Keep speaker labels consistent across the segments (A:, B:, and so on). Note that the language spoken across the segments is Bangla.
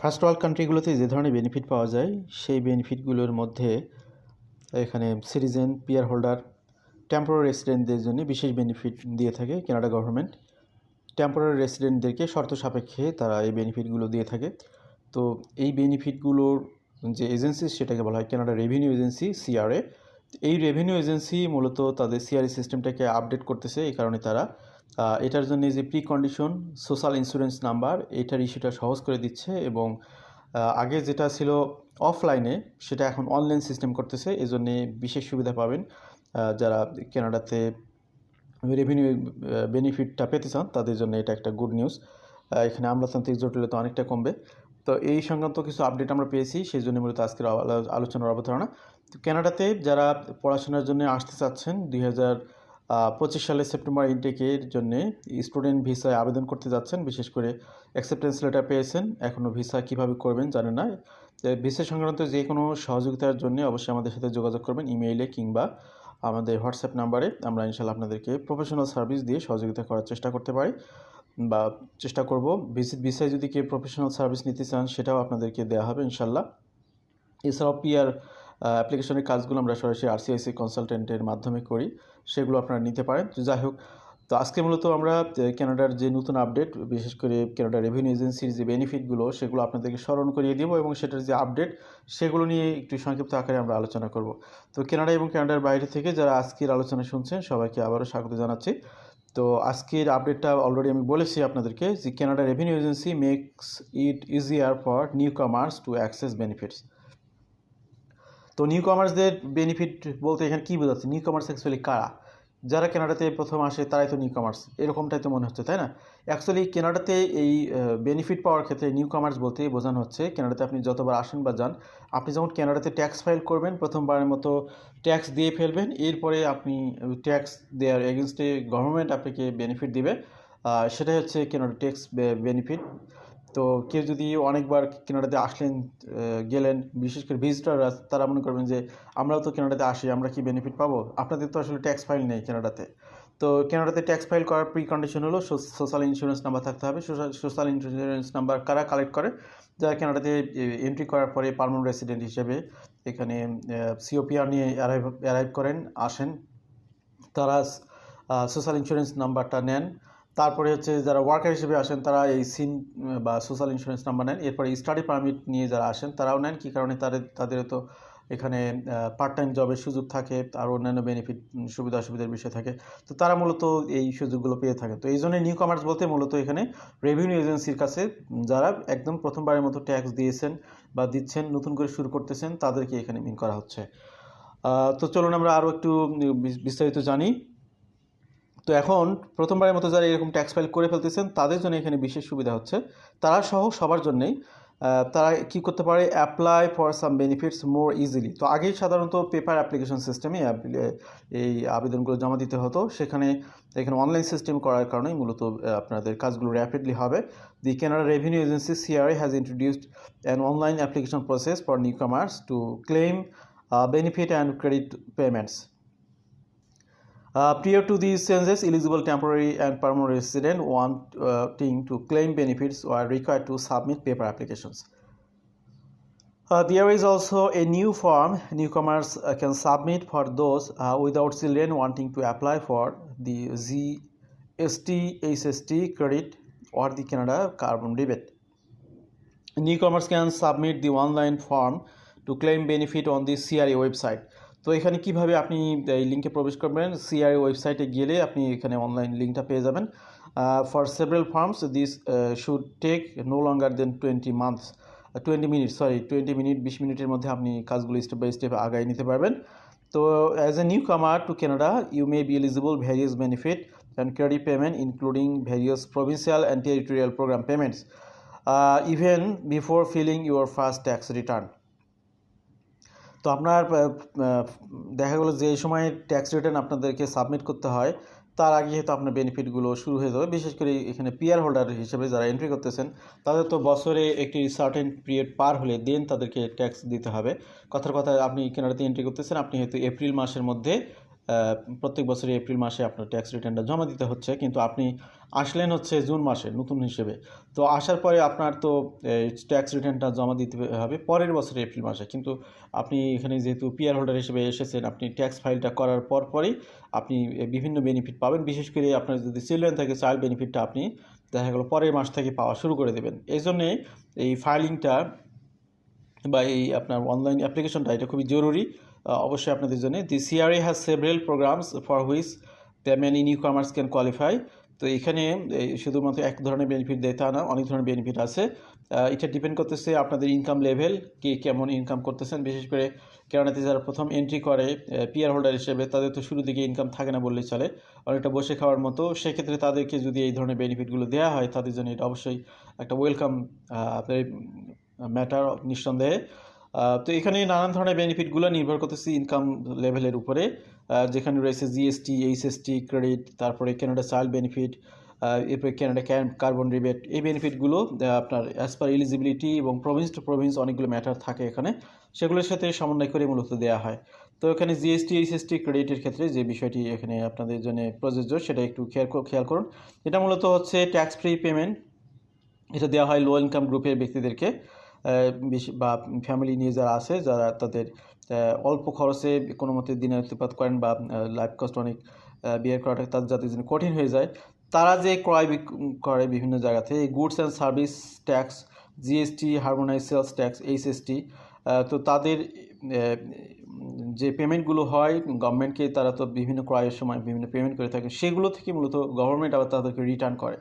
A: ফার্স্ট ওয়ার্ল্ড কান্ট্রিগুলোতে যে ধরনের বেনিফিট পাওয়া যায়, সেই বেনিফিটগুলোর মধ্যে এখানে সিটিজেন পিয়ার হোল্ডার টেম্পোরারি রেসিডেন্টদের জন্য বিশেষ বেনিফিট দিয়ে থাকে কানাডা গভর্নমেন্ট টেম্পোরারি রেসিডেন্টদেরকে শর্ত সাপেক্ষে তারা এই বেনিফিটগুলো দিয়ে থাকে। তো এই বেনিফিটগুলোর যে এজেন্সি সেটাকে বলা হয় কানাডা রেভিনিউ এজেন্সি সিআরএ এই রেভিনিউ এজেন্সি মূলত তাদের সিআরএ সিস্টেমটাকে আপডেট করতেছে, এই কারণে তারা এটার জন্য যে pre condition social insurance number এটার ইস্যুটা সহজ করে দিচ্ছে এবং আগে যেটা ছিল অফলাইনে সেটা এখন অনলাইন সিস্টেম করতেছে। এই জন্যে বিশেষ সুবিধা পাবেন যারা কানাডাতে রেভিনিউ বেনিফিটটা পেতে চান, তাদের জন্য এটা একটা গুড নিউজ এখানে আমলাতান্ত্রিক জটিলতা অনেকটা কমবে। তো এই সংক্রান্ত কিছু আপডেট আমরা পেয়েছি, সেই জন্য মূলত আজকের আলোচনার অবতারণা তো কানাডাতে যারা পড়াশোনার জন্য আসতে চাচ্ছেন, দুই হাজার পঁচিশ সালের সেপ্টেম্বর ইনটেকের জন্য স্টুডেন্ট ভিসায় আবেদন করতে যাচ্ছেন, বিশেষ করে অ্যাকসেপ্টেন্স লেটার পেয়েছেন এখনও ভিসা কীভাবে করবেন জানেন না। ভিসা সংক্রান্ত যে কোনো সহযোগিতার জন্য অবশ্যই আমাদের সাথে যোগাযোগ করবেন ইমেইলে কিংবা আমাদের হোয়াটসঅ্যাপ নাম্বারে। আমরা ইনশাল্লাহ আপনাদেরকে প্রফেশনাল সার্ভিস দিয়ে সহযোগিতা করার চেষ্টা করতে পারি বা চেষ্টা করব। ভিজিট ভিসায় যদি কেউ প্রফেশনাল সার্ভিস নিতে চান, সেটাও আপনাদেরকে দেওয়া হবে ইনশাল্লাহ এছাড়াও পিআর অ্যাপ্লিকেশনের কাজগুলো আমরা সরাসরি আরসিআইসি কনসালটেন্টের মাধ্যমে করি সেগুলো আপনারা নিতে পারেন। যাই হোক তো আজকে মূলত আমরা আহ, কানাডার যে নতুন আপডেট বিশেষ করে কানাডা রেভিনিউ এজেন্সির যে বেনিফিটগুলো সেগুলো আপনাদেরকে স্মরণ করিয়ে দেবো এবং সেটার যে আপডেট সেগুলো নিয়ে একটু সংক্ষিপ্ত আকারে আমরা আলোচনা করব। তো কানাডা এবং কানাডার বাইরে থেকে যারা আজকের আলোচনা শুনছেন সবাইকে আবারও স্বাগত জানাচ্ছি। তো আজকের আপডেটটা অলরেডি আমি বলেছি আপনাদেরকে যে Canada revenue agency makes it easier for newcomers to access benefits তো নিউ কমার্সদের বেনিফিট বলতে এখানে কী বোঝাচ্ছে? নিউ কমার্স অ্যাকচুয়ালি কারা? যারা কেনাডাতে প্রথম আসে, তারাই তো নিউ কমার্স এরকমটাই তো মনে হচ্ছে, তাই না? অ্যাকচুয়ালি কেনাডাতে এই বেনিফিট পাওয়ার ক্ষেত্রে নিউ কমার্স বলতে বোঝানো হচ্ছে কেনাডাতে আপনি যতবার আসেন বা যান, আপনি যখন কেনাডাতে ট্যাক্স ফাইল করবেন, প্রথমবারের মতো ট্যাক্স দিয়ে ফেলবেন, এরপরে আপনি ট্যাক্স দেওয়ার এগেনস্টে গভর্নমেন্ট আপনাকে বেনিফিট দিবে। সেটাই হচ্ছে কেনাডা ট্যাক্স বেনিফিট তো কেউ যদি অনেকবার কেনাডাতে আসলেন গেলেন, বিশেষ করে ভিজিটাররা তারা মনে করবেন যে, আমরাও তো কেনাডাতে আসি, আমরা কি বেনিফিট পাবো? আপনাদের তো আসলে ট্যাক্স ফাইল নেই কেনাডাতে তো কেনাডাতে ট্যাক্স ফাইল করার প্রি কন্ডিশন হলো সোশ্যাল ইন্স্যুরেন্স নাম্বার থাকতে হবে। সোশ্যাল ইন্স্যুরেন্স নাম্বার কারা কালেক্ট করে? যারা কেনাডাতে এন্ট্রি করার পরে পার্মানেন্ট রেসিডেন্ট হিসেবে এখানে সিওপিআর নিয়ে অ্যারাইভ অ্যারাইভ করেন, আসেন, তারা সোশ্যাল ইন্স্যুরেন্স নাম্বারটা নেন। তারপরে হচ্ছে যারা ওয়ার্কার হিসেবে আসেন, তারা এই সিন বা সোশ্যাল ইন্স্যুরেন্স নাম্বার নেন। এরপরে স্টাডি পারমিট নিয়ে যারা আসেন, তারাও নেন। কী কারণে? তাদের তাদের তো এখানে পার্ট টাইম জবের সুযোগ থাকে আর অন্যান্য বেনিফিট সুবিধা অসুবিধার বিষয় থাকে। তো তারা মূলত এই সুযোগগুলো পেয়ে থাকে। তো এই জন্য নিউ কমার্স বলতে মূলত এখানে রেভিনিউ এজেন্সির কাছে যারা একদম প্রথমবারের মতো ট্যাক্স দিয়েছেন বা দিচ্ছেন, নতুন করে শুরু করতেছেন, তাদেরকে এখানে মিন করা হচ্ছে। তো চলুন আমরা আরও একটু বিস্তারিত জানি। তো এখন প্রথমবারের মতো যারা এরকম ট্যাক্স ফাইল করে ফেলতেছেন, তাদের জন্য এখানে বিশেষ সুবিধা হচ্ছে। তারা সহ সবার জন্যেই তারা কি করতে পারে apply for some benefits more easily তো আগেই সাধারণত পেপার অ্যাপ্লিকেশন সিস্টেমে এই আবেদনগুলো জমা দিতে হতো। সেখানে, এখানে অনলাইন সিস্টেম করার কারণেই মূলত আপনাদের কাজগুলো র্যাপিডলি হবে। The Canada revenue agency CRA has introduced an online application process for newcomers to claim benefit and credit payments Uh, prior to these changes, eligible temporary and permanent resident wanting to claim benefits were required to submit paper applications. Uh, there is also a new form newcomers uh, can submit for those uh, without children wanting to apply for the GST, HST credit or the Canada carbon rebate. Newcomers can submit the online form to claim benefit on the CRA website. তো এখানে কীভাবে আপনি এই লিঙ্কে প্রবেশ করবেন? সিআরএ ওয়েবসাইটে গেলে আপনি এখানে অনলাইন লিঙ্কটা পেয়ে যাবেন। For several forms this should take no longer than twenty months twenty minute sorry twenty minute বিশ মিনিটের মধ্যে আপনি কাজগুলো স্টেপ বাই স্টেপ আগায় নিতে পারবেন। তো as a newcomer to Canada you may be eligible various benefit and credit payment including various provincial and territorial program payments even before filing your first tax return তো আপনার দেখা গেলো যে এই সময় ট্যাক্স রিটার্ন আপনাদেরকে সাবমিট করতে হয়, তার আগে হয়তো আপনার বেনিফিটগুলো শুরু হয়ে যাবে। বিশেষ করে এখানে পিয়ার হোল্ডার হিসেবে যারা এন্ট্রি করতেছেন, তাদের তো বছরে একটি সার্টেন পিরিয়ড পার হলে দেন তাদেরকে ট্যাক্স দিতে হবে। কথার কথা আপনি কেনাডাতে এন্ট্রি করতেছেন, আপনি হয়তো এপ্রিল মাসের মধ্যে প্রত্যেক বছরে এপ্রিল মাসে আপনার ট্যাক্স রিটার্নটা জমা দিতে হচ্ছে, কিন্তু আপনি আসলেন হচ্ছে জুন মাসে নতুন হিসেবে। তো আসার পরে আপনার তো ট্যাক্স রিটার্নটা জমা দিতে হবে পরের বছরে এপ্রিল মাসে। কিন্তু আপনি এখানে যেহেতু পিআর হোল্ডার হিসেবে এসেছেন, আপনি ট্যাক্স ফাইলটা করার পর পরই আপনি বিভিন্ন বেনিফিট পাবেন। বিশেষ করে আপনার যদি চিলড্রেন থাকে চাইল্ড বেনিফিটটা আপনি দেখা গেলো পরের মাস থেকে পাওয়া শুরু করে দেবেন। এই জন্যে এই ফাইলিংটা বা এই আপনার অনলাইন অ্যাপ্লিকেশনটা এটা খুবই জরুরি। অবশ্যই আপনাদের জন্য। The CRA has several programs for which the many newcomers can qualify তো এখানে শুধুমাত্র এক ধরনের বেনিফিট দেয় তা না, অনেক ধরনের বেনিফিট আছে। এটা ডিপেন্ড করতেছে আপনাদের ইনকাম লেভেল কে কেমন ইনকাম করতেছেন। বিশেষ করে কেরানাতে যারা প্রথম এন্ট্রি করে পিয়ার হোল্ডার হিসেবে, তাদের তো শুরু দিকে ইনকাম থাকে না বললেই চলে। অনেকটা বসে খাওয়ার মতো, সেক্ষেত্রে তাদেরকে যদি এই ধরনের বেনিফিটগুলো দেওয়া হয়, তাদের জন্য এটা অবশ্যই একটা ওয়েলকাম ম্যাটার নিঃসন্দেহে। তো এখানে নানান ধরনের বেনিফিটগুলো নির্ভর করতেছে ইনকাম লেভেলের উপরে। যেখানে রয়েছে জিএসটি এইচএসটি ক্রেডিট তারপরে কেনাডা চাইল্ড বেনিফিট এরপরে কেনাডা কার্বন রিবেট এই বেনিফিটগুলো আপনার অ্যাজ পার এলিজিবিলিটি এবং প্রভিন্স টু প্রভিন্স অনেকগুলো ম্যাটার থাকে এখানে। সেগুলোর সাথে সমন্বয় করে মূলত দেওয়া হয়। তো এখানে জিএসটি এইচএসটি ক্রেডিটের ক্ষেত্রে যে বিষয়টি এখানে আপনাদের জন্য প্রযোজ্য, সেটা একটু খেয়াল খেয়াল করুন। এটা মূলত হচ্ছে ট্যাক্স ফ্রি পেমেন্ট এটা দেওয়া হয় লো ইনকাম গ্রুপের ব্যক্তিদেরকে। বেশি, বা ফ্যামিলি নিয়ে যারা আছে, যারা তাদের অল্প খরচে কোনো মতে দিনে অতিপাত করেন বা লাইফ কস্ট অনেক বিয়ার করাটা তাদের যাদের জন্য কঠিন হয়ে যায়, তারা যে ক্রয় করে বিভিন্ন জায়গাতে, এই goods and service tax GST harmonize sales tax HST তো তাদের যে পেমেন্টগুলো হয় গভর্নমেন্টকে তারা তো বিভিন্ন ক্রয়ের সময় বিভিন্ন পেমেন্ট করে থাকে সেগুলো থেকে মূলত গভর্নমেন্ট আবার তাদেরকে রিটার্ন করে।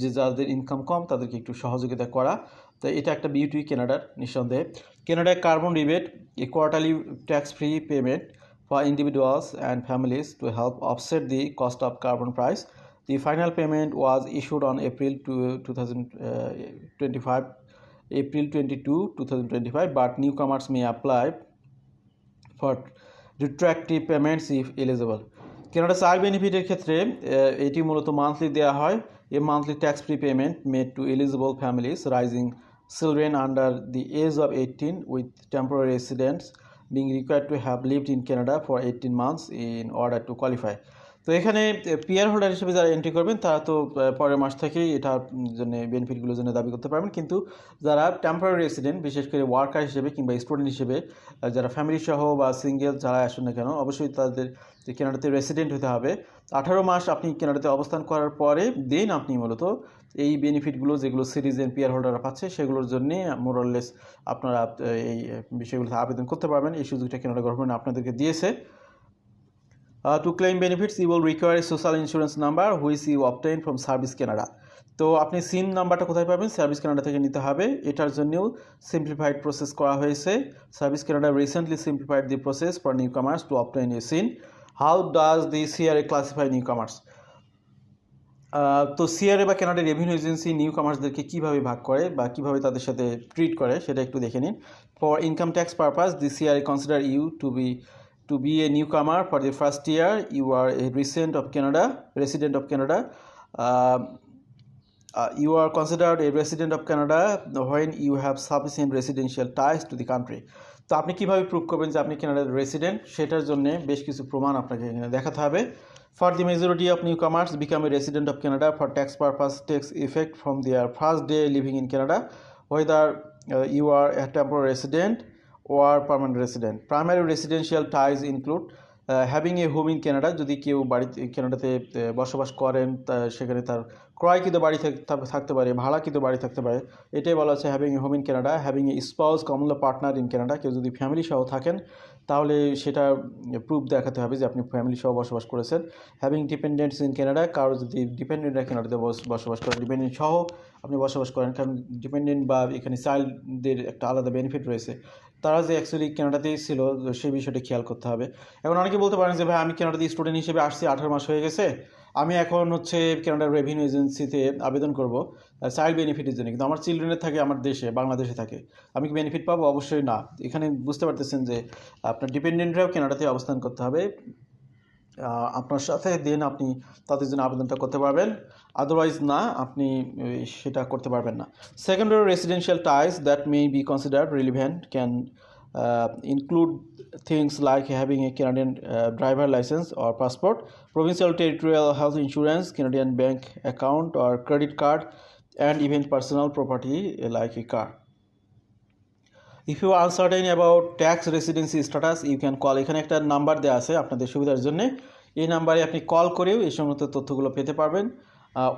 A: যে যাদের ইনকাম কম, তাদেরকে একটু সহযোগিতা করা তো এটা একটা বিউটি কেনাডার, নিঃসন্দেহে। কেনাডায় carbon rebate a quarterly tax free payment for individuals and families to help offset the cost of carbon price the final payment was issued on April two two thousand twenty five April twenty two two thousand twenty five but newcomers may apply for retroactive payments if eligible Canada child বেনিফিটের ক্ষেত্রে এটি মূলত মান্থলি দেওয়া হয়। A monthly tax free payment made to eligible families raising children under the age of eighteen with temporary residents being required to have lived in Canada for eighteen months in order to qualify তো এখানে পিয়ার হোল্ডার হিসেবে যারা এন্ট্রি করবেন, তারা তো পরের মাস থেকেই এটার জন্য বেনিফিটগুলোর জন্য দাবি করতে পারবেন। কিন্তু যারা টেম্পোরারি রেসিডেন্ট বিশেষ করে ওয়ার্কার হিসেবে কিংবা স্টুডেন্ট হিসেবে যারা ফ্যামিলি সহ বা সিঙ্গেল যারা আসুন না কেন, অবশ্যই তাদের কেনাডাতে রেসিডেন্ট হতে হবে। আঠারো মাস আপনি কেনাডাতে অবস্থান করার পরে দেন আপনি মূলত এই বেনিফিটগুলো যেগুলো সিরিজ সিটিজেন পিয়ার হোল্ডাররা পাচ্ছে, সেগুলোর জন্যে মোরলেস আপনারা এই বিষয়গুলোতে আবেদন করতে পারবেন। এই সুযোগটা কেনাডা গভর্নমেন্ট আপনাদেরকে দিয়েছে। To to benefits you will require a social insurance number which you obtain from Service তো আপনি সিম নাম্বারটা কোথায় পাবেন? সার্ভিস কানাডা থেকে নিতে হবে। এটার জন্যও সিম্পলিফাইড প্রসেস করা হয়েছে। Service Canada recently simplified the process for newcomers to obtain you SIN how does the CRA classify newcomers তো সিআরএ বা ক্যানাডা রেভিনিউ এজেন্সি নিউ কমার্সদেরকে কীভাবে ভাগ করে বা কীভাবে তাদের সাথে ট্রিট করে সেটা একটু দেখে নিন। For income tax purpose the CRA consider you to be to be a newcomer for the first year you are a recent of Canada resident of Canada you are considered a resident of Canada when you have sufficient residential ties to the country তো আপনি কীভাবে প্রুভ করবেন যে আপনি কানাডার রেসিডেন্ট সেটার জন্য বেশ কিছু প্রমাণ আপনাকে এখানে দেখাতে হবে for the majority of newcomers become a resident of Canada for tax purpose takes effect from their first day living in Canada whether you are temporary resident or permanent resident. Primary residential ties include uh, having a home in Canada যদি কেউ বাড়িতে কানাডাতে আহ, বসবাস করেন সেখানে তার ক্রয়কৃত বাড়ি থাক- থাক- থাকতে পারে, ভাড়াকৃত বাড়ি থাকতে পারে, এটাই বলা হচ্ছে having a home in Canada having a spouse common partner in Canada কেউ যদি ফ্যামিলি সহ থাকেন, তাহলে সেটা প্রুফ দেখাতে হবে যে আপনি ফ্যামিলি সহ বসবাস করেছেন। হ্যাভিং ডিপেন্ডেন্টস ইন কানাডা কারও যদি ডিপেন্ডেন্টরা কানাডাতে বস- বসবাস করেন ডিপেন্ডেন্ট সহ আপনি বসবাস করেন, কারণ ডিপেন্ডেন্ট বা এখানে চাইল্ডদের একটা আলাদা বেনিফিট রয়েছে। তারা যে অ্যাকচুয়ালি কানাডাতেই ছিল সেই বিষয়টা খেয়াল করতে হবে। এখন অনেকে বলতে পারেন যে, ভাই, আমি কানাডাতে স্টুডেন্ট হিসেবে আসছি, আঠারো মাস হয়ে গেছে আমি এখন হচ্ছে কানাডার রেভিনিউ এজেন্সিতে আবেদন করব। চাইল্ড বেনিফিটের জন্য। কিন্তু আমার চিলড্রেনের থাকে, আমার দেশে, বাংলাদেশে থাকে। আমি কি বেনিফিট পাবো? অবশ্যই না। এখানে বুঝতে পারতেছেন যে আপনার ডিপেন্ডেন্টরাও কানাডাতে অবস্থান করতে হবে। আপনার সাথে দেন আপনি তাদের জন্য আবেদনটা করতে পারবেন। আদারওয়াইজ না, আপনি সেটা করতে পারবেন না। Secondary residential ties that may be considered relevant can include things like having a Canadian uh, driver license or passport, provincial territorial health insurance, Canadian bank account or credit card, and even personal property uh, like a car. If you uncertain about tax residency status you can call এখানে একটা নাম্বার দেওয়া আছে আপনাদের সুবিধার জন্য এই নাম্বারে আপনি কল করেও এই সমস্ত তথ্যগুলো পেতে পারবেন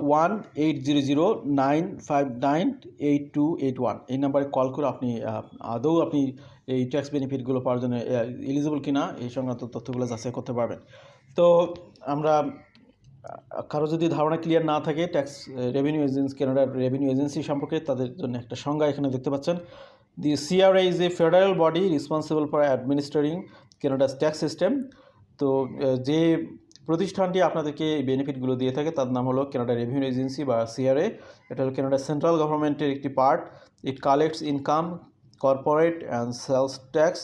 A: one eight zero zero nine five nine eight two eight one এই নাম্বারে কল করে আপনি আদৌ আপনি এই ট্যাক্স বেনিফিটগুলো পাওয়ার জন্য এলিজিবল কিনা, এই সংক্রান্ত তথ্যগুলো যাচাই করতে পারবেন। তো আমরা কারও যদি ধারণা ক্লিয়ার না থাকে ট্যাক্স রেভিনিউ এজেন্সি কানাডার রেভিনিউ এজেন্সি সম্পর্কে তাদের জন্য একটা সংজ্ঞা এখানে দেখতে পাচ্ছেন। The CRA is a federal body responsible for administering Canada's tax system তো যে প্রতিষ্ঠানটি আপনাদেরকে এই বেনিফিটগুলো দিয়ে থাকে। তার নাম হলো কানাডা রেভিনিউ এজেন্সি বা সিআরএ এটা হলো কানাডা সেন্ট্রাল গভর্নমেন্টের একটি part it collects income corporate and sales tax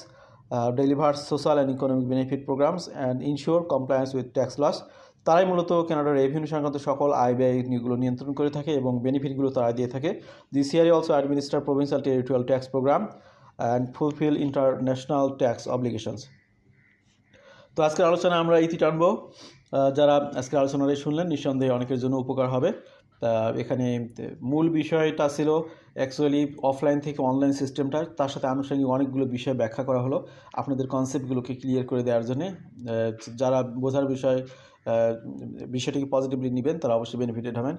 A: deliver social and economic benefit programs and ensure compliance with tax laws তারাই মূলত কানাডার রেভিনিউ সংক্রান্ত সকল আয় ব্যয়গুলো নিয়ন্ত্রণ করে থাকে এবং বেনিফিটগুলো তারা দিয়ে থাকে। The CRA also administer provincial territorial tax program and fulfil international tax obligations তো আজকের আলোচনা আমরা ইতি টানব। যারা আজকের আলোচনাটা শুনলেন, নিঃসন্দেহে অনেকের জন্য উপকার হবে। তা এখানে মূল বিষয়টা ছিল অ্যাকচুয়ালি অফলাইন থেকে অনলাইন সিস্টেমটা তার সাথে আনুষঙ্গিক অনেকগুলো বিষয় ব্যাখ্যা করা হলো আপনাদের কনসেপ্টগুলোকে ক্লিয়ার করে দেওয়ার জন্যে। যারা বোঝার বিষয় বিষয়টিকে পজিটিভলি নেবেন, তারা অবশ্যই বেনিফিটেড হবেন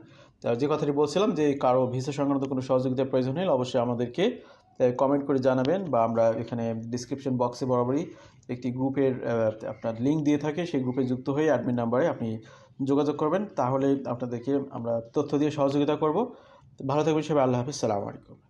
A: যে কথাটি বলছিলাম যে কারও ভিসা সংক্রান্ত কোনো সহযোগিতার প্রয়োজন হলে অবশ্যই আমাদেরকে কমেন্ট করে জানাবেন বা আমরা এখানে ডিসক্রিপশন বক্সে বরাবরই একটি গ্রুপের আপনার লিঙ্ক দিয়ে থাকে, সেই গ্রুপে যুক্ত হয়ে অ্যাডমিন নাম্বারে আপনি যোগাযোগ করবেন। তাহলে আপনাদেরকে আমরা তথ্য দিয়ে সহযোগিতা করব। ভালো থাকবেন সবাই, আল্লাহ হাফিজ, সালামু আলাইকুম।